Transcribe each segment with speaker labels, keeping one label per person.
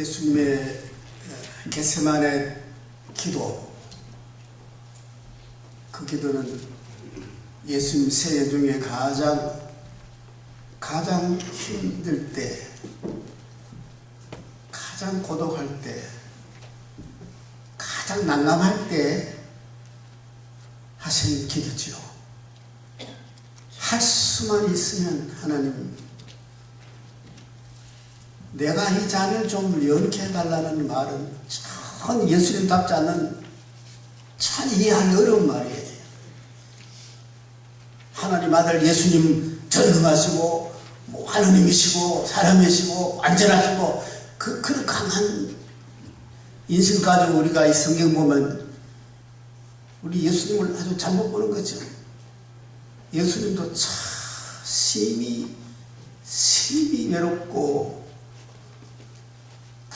Speaker 1: 예수님의 게세만의 기도 그 기도는 예수님 세례 중에 가장 가장 힘들 때 가장 고독할 때 가장 난감할 때 하신 기도지요. 할 수만 있으면 하나님 내가 이 잔을 좀 연케 해달라는 말은 참 예수님답지 않는 참 이해하기 어려운 말이에요. 하나님 아들 예수님 전능하시고 뭐 하느님이시고 사람이시고 완전하시고 그 그런 강한 인생 가지고 우리가 이 성경 보면 우리 예수님을 아주 잘못 보는 거죠. 예수님도 참 심히 심히 외롭고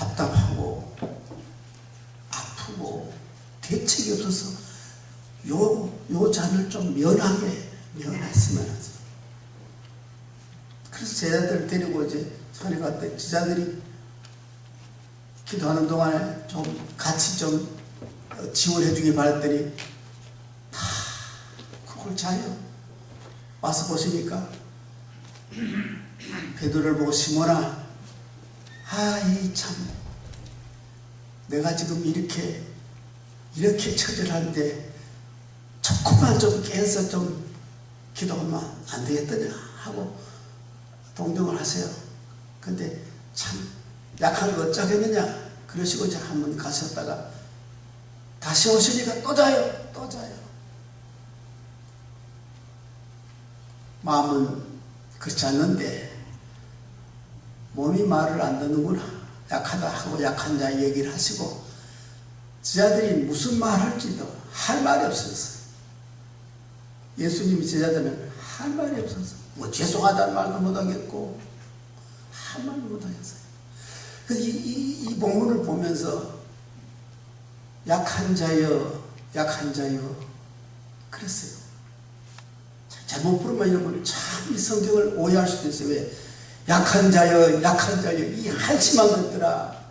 Speaker 1: 답답하고 아프고 대책이 없어서 요, 요 잔을 좀 면하게 면했으면 하죠. 그래서 제자들 데리고 이제 산에 갔더니 제자들이 기도하는 동안에 좀 같이 좀 지원해 주기 바랬더니 다 그걸 자요. 와서 보시니까 베드로를 보고 아이 참. 내가 지금 이렇게 이렇게 처절한데 조금만 좀 깨서 좀 기도하면 안 되겠더냐 하고 동정을 하세요. 근데 참 약한 거 어쩌겠느냐 그러시고 이제 한 번 가셨다가 다시 오시니까 또 자요 또 자요. 마음은 그렇지 않는데 몸이 말을 안 듣는구나 약하다 하고 약한 자 얘기를 하시고 제자들이 무슨 말 할지도 할 말이 없었어요. 예수님이 제자들은 할 말이 없어서 뭐 죄송하다는 말도 못하겠고 할 말도 못하겠어요. 이, 이, 이 본문을 보면서 약한 자여 약한 자여 그랬어요. 잘못 부르면 여러분 참이 성경을 오해할 수도 있어요. 왜 약한 자여 약한 자여. 이 한심한 것들아.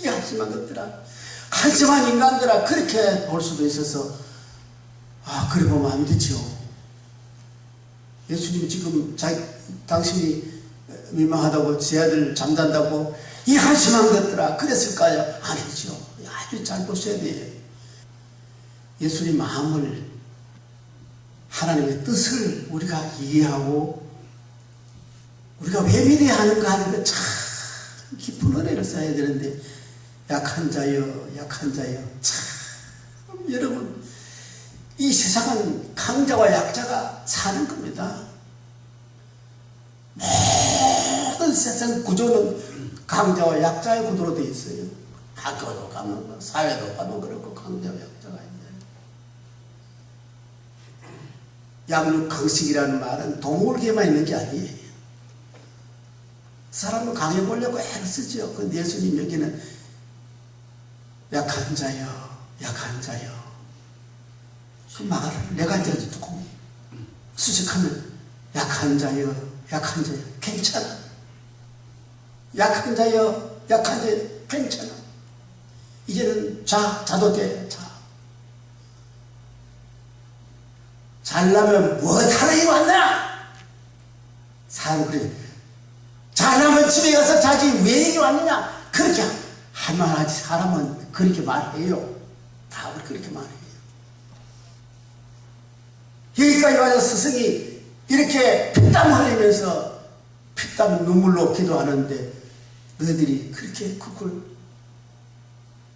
Speaker 1: 이 한심한 것들아. 한심한 인간들아. 그렇게 볼 수도 있어서 아 그래 보면 안 되죠 예수님 지금 자기 당신이 민망하다고 제 아들 잠잔다고 이 한심한 것들아. 그랬을까요? 아니죠 아주 잘 보셔야 돼요 예수님 마음을 하나님의 뜻을 우리가 이해하고 우리가 왜 믿어야 하는가 하는 거 참 깊은 은혜를 써야 되는데 약한 자여 약한 자여. 참 여러분 이 세상은 강자와 약자가 사는 겁니다. 모든 세상 구조는 강자와 약자의 구도로 되어 있어요. 학교도 가면 사회도 가면 그렇고 강자와 약자가 있어요. 양육강식이라는 말은 동물계만 있는 게 아니에요. 사람을 강해 보려고 쓰죠. 근데 예수님 여기는 약한 자여, 약한 자여. 그 말을 내가 이제 듣고 수식하면 약한 자여, 약한 자여, 괜찮아. 약한 자여, 약한 자여, 괜찮아. 이제는 자, 자도 돼, 자. 잘나면 뭐하러 이 왔나? 사람 그래. 잘나면 집에 가서 자지 왜 여기 왔느냐? 그렇게 할만하지 사람은 그렇게 말해요. 다 그렇게 말해요. 여기까지 와서 스승이 이렇게 피땀 흘리면서 피땀 눈물로 기도하는데 너희들이 그렇게 그걸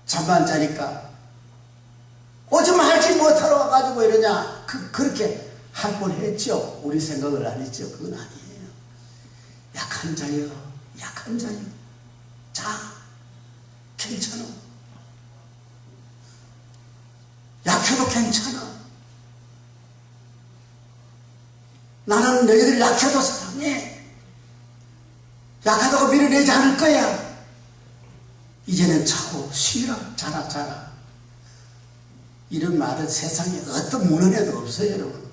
Speaker 1: 잠만 자니까 오줌 할지 못하러 와가지고 이러냐 그, 그렇게 할 뻔했죠 우리 생각을 안 했죠 그건 아니에요 약한 자여 약한 자여 자 괜찮아. 약해도 괜찮아. 나는 너희들 약해도 사랑해. 약하다고 밀어내지 않을 거야. 이제는 자고 쉬라 자라 자라. 이런 말은 세상에 어떤 문헌에도 없어요, 여러분.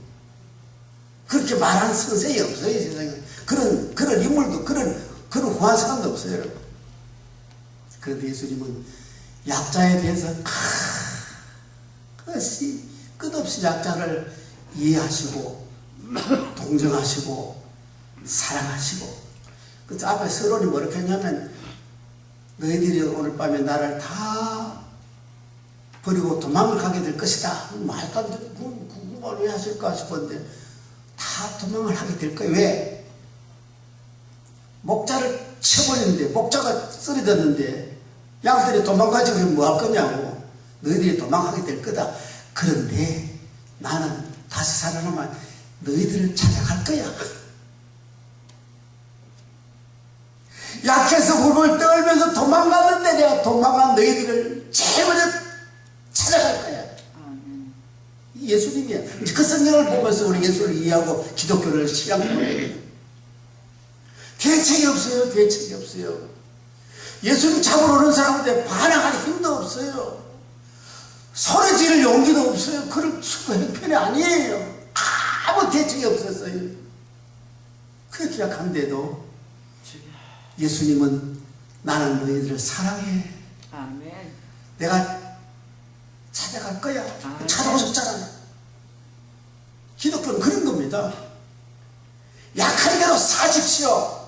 Speaker 1: 그렇게 말하는 선생이 없어요, 세상에. 그런, 그런 인물도, 그런, 그런 후한 사람도 없어요, 여러분. 그런데 예수님은 약자에 대해서 끝이 끝없이 약자를 이해하시고 동정하시고 사랑하시고 그 앞에 서론이 뭐렇게 했냐면 너희들이 오늘 밤에 나를 다 버리고 도망을 가게 될 것이다. 말도 안 되는 궁금을 왜 하실까 싶었는데 다 도망을 하게 될 거예요. 왜? 목자를 쳐버리는데 목자가 쓰러졌는데 양들이 도망가지 그럼 뭐할 거냐고 너희들이 도망하게 될 거다. 그런데 나는 다시 살아나면 너희들을 찾아갈 거야. 약해서 훌훌 떨면서 도망갔는데 내가 도망간 너희들을 제일 먼저 찾아갈 거야. 예수님이야. 그 성경을 보면서 우리 예수를 이해하고 기독교를 신앙하는 거예요. 없어요. 대책이 없어요. 예수님 잡으러 오는 사람한테 반항할 힘도 없어요. 소리 지를 용기도 없어요. 그럴 수가 형편이 아니에요. 아무 대책이 없었어요. 그렇게 약한데도 예수님은 나는 너희들을 사랑해.
Speaker 2: 아멘.
Speaker 1: 내가 찾아갈 거야.
Speaker 2: 아,
Speaker 1: 찾아오셨잖아요. 기독교는 그런 겁니다. 약한 대로 사십시오.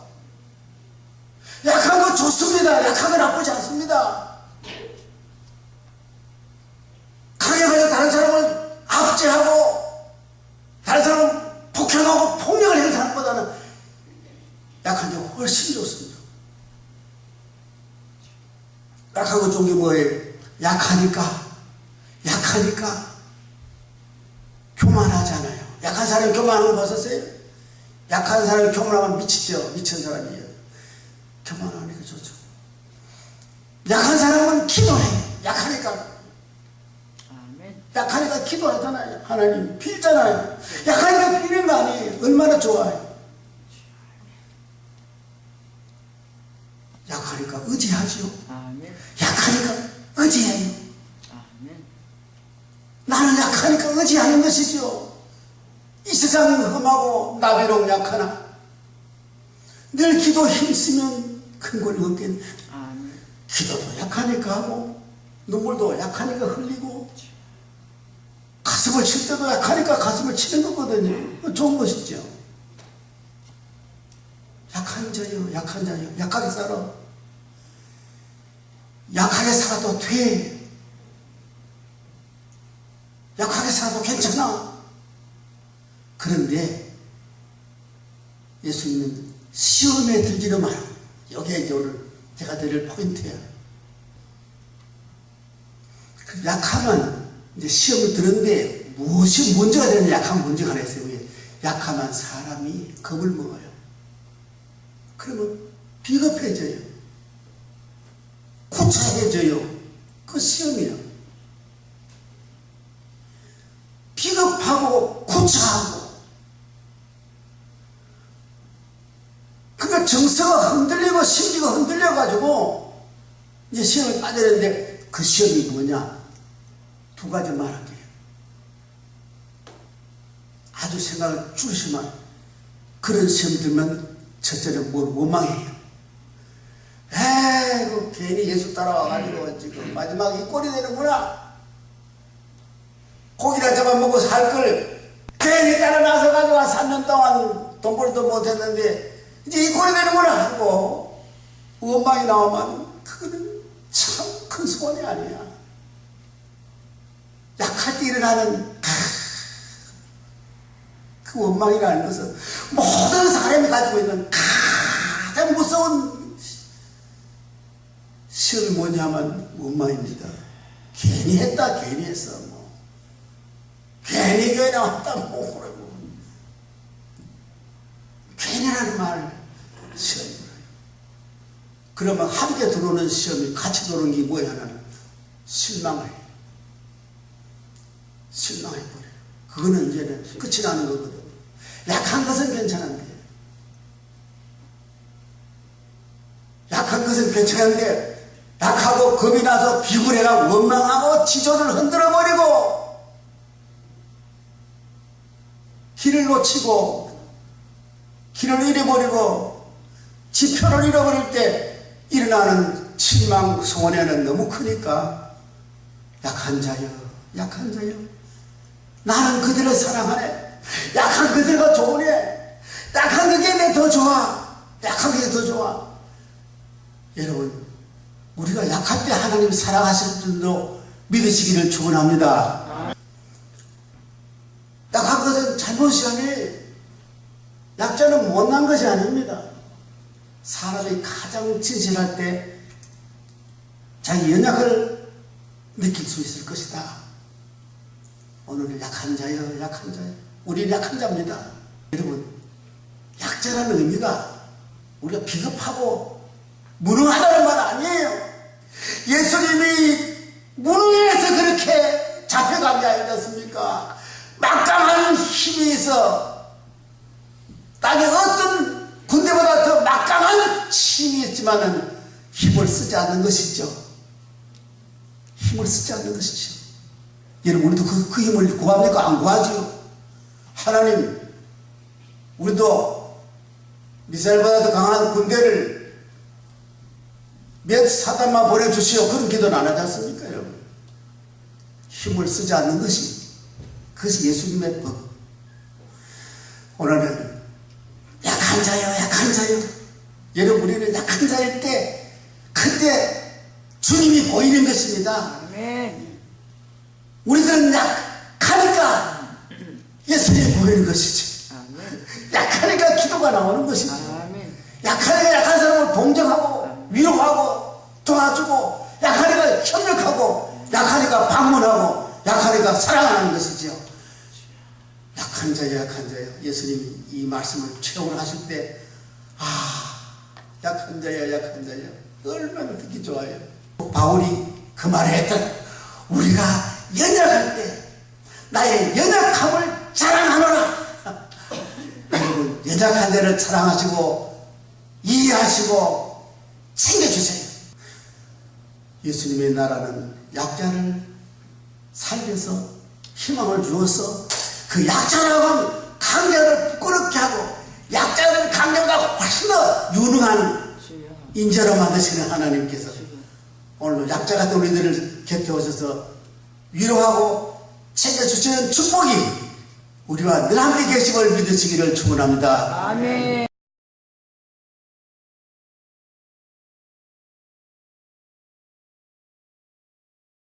Speaker 1: 약한 거 좋습니다. 약한 거 나쁘지 않습니다. 강력해서 다른 사람을 압제하고 다른 사람을 폭행하고 폭력을 행사하는 것보다는 약한 게 훨씬 좋습니다. 약한 것 좋은 게 뭐예요? 약하니까 약하니까 교만하잖아요. 약한 사람이 교만하는 거 봤었어요? 약한 사람이 교만하면 미치죠. 미친 사람이에요. 교만하니까 좋죠. 약한 사람은 기도해. 약하니까. 약하니까 기도하잖아요. 하나님 빌잖아요. 약하니까 비는 거 아니에요. 얼마나 좋아요. 약하니까 의지하죠.
Speaker 2: 아멘.
Speaker 1: 약하니까 의지해요. 나는 약하니까 의지하는 것이죠. 이 세상은 험하고 나 비록 약하나 늘 기도 힘쓰면 큰 걸.
Speaker 2: 아멘.
Speaker 1: 기도도 약하니까 하고 눈물도 약하니까 흘리고 가슴을 칠 때도 약하니까 가슴을 치는 거거든요. 좋은 것이죠. 약한 자요, 약한 자요, 약하게 살아. 약하게 살아도 돼. 약하게 살아도 괜찮아. 그런데 예수님은 시험에 들지는 마라. 여기에 이제 오늘 제가 드릴 포인트야. 그 약하면 이제 시험을 들었는데 무엇이 문제가 되는 약한 문제가 하나 있어요. 약하면 사람이 겁을 먹어요. 그러면 비겁해져요. 구차해져요. 그 시험이야. 비겁하고 구차하고 그러니까 정서가 흔들리 고 심리가 흔들려가지고 이제 시험에 빠져야되는데 그 시험이 뭐냐? 두 가지 말할게요. 아주 생각을 줄이시면 그런 시험 들면 첫째는 뭘 원망해요. 에이고 괜히 예수 따라와가지고 지금 마지막에 이 꼴이 되는구나. 고기나 잡아먹고 살 걸 괜히 따라 나서가지고 3년 동안 돈 벌도 못했는데 이제 이 꼴이 되는구나 하고 원망이 나오면 그거는 참 큰 소원이 아니야. 약할 때 일어나는 그 원망이라는 것은 모든 사람이 가지고 있는 가장 무서운 시험이 뭐냐면 원망입니다. 괜히 했다, 괜히 했어. 뭐. 괜히 교회 나왔다, 뭐, 그러고. 괜히라는 말, 시험이에요. 그러면 함께 들어오는 시험이 같이 들어오는 게 뭐야, 하나는? 실망을 해요. 실망해 버려요. 그거는 이제는 끝이 나는 거거든. 약한 것은 괜찮은데. 약한 것은 괜찮은데, 약하고 겁이 나서 비굴해가 원망하고 지조를 흔들어 버리고, 길을 놓치고, 길을 잃어버리고, 지표를 잃어버릴 때 일어나는 실망 소원에는 너무 크니까 약한 자여 약한 자여. 나는 그대를 사랑하네. 약한 그대가 좋으네 약한 그게 내 더 좋아. 약한 게더 좋아. 여러분 우리가 약할 때 하나님 사랑하실 줄도 믿으시기를 축원합니다. 약한 것은 잘못이 아니에요. 약자는 못난 것이 아닙니다 사람이 가장 진실할 때 자기 연약을 느낄 수 있을 것이다. 오늘은 약한 자여, 약한 자여. 우리는 약한 자입니다. 여러분, 약자라는 의미가 우리가 비겁하고 무능하다는 말 아니에요. 예수님이 무능해서 그렇게 잡혀간 게 아니었습니까? 막강한 힘이 있어 땅에 어떤 군대보다 더 막강한 힘이 있지만은 힘을 쓰지 않는 것이죠. 힘을 쓰지 않는 것이죠. 여러분, 우리도 그, 그 힘을 구합니까? 안 구하지요. 하나님, 우리도 미사일보다 더 강한 군대를 몇 사단만 보내주시오. 그런 기도는 안 하지 않습니까, 여러분? 힘을 쓰지 않는 것이, 그것이 예수님의 법. 오늘은 약한 자요, 약한 자요. 약한 자일 때, 그때 주님이 보이는 것입니다. 우리들은 약하니까 예수님이 보이는 것이지. 약하니까 기도가 나오는 것이지. 약하니까 약한 사람을 봉정하고, 위로하고, 도와주고, 약하니까 협력하고, 약하니까 방문하고, 약하니까 사랑하는 것이죠. 약한 자요, 약한 자요. 예수님이 이 말씀을 최후로 하실 때, 아, 약한 자야, 약한 자야. 얼마나 듣기 좋아요. 바울이 그 말을 했던 우리가 연약할 때 나의 연약함을 자랑하노라. 여러분, 연약한 데를 자랑하시고 이해하시고 챙겨주세요. 예수님의 나라는 약자를 살려서 희망을 주어서 그 약자라고는 강자 인자로 만드시는 하나님께서
Speaker 2: 주여.
Speaker 1: 오늘 약자 같은 우리들을 곁에 오셔서 위로하고 챙겨주시는 축복이 우리와 늘 함께 계심을 믿으시기를 축원합니다.
Speaker 2: 아멘.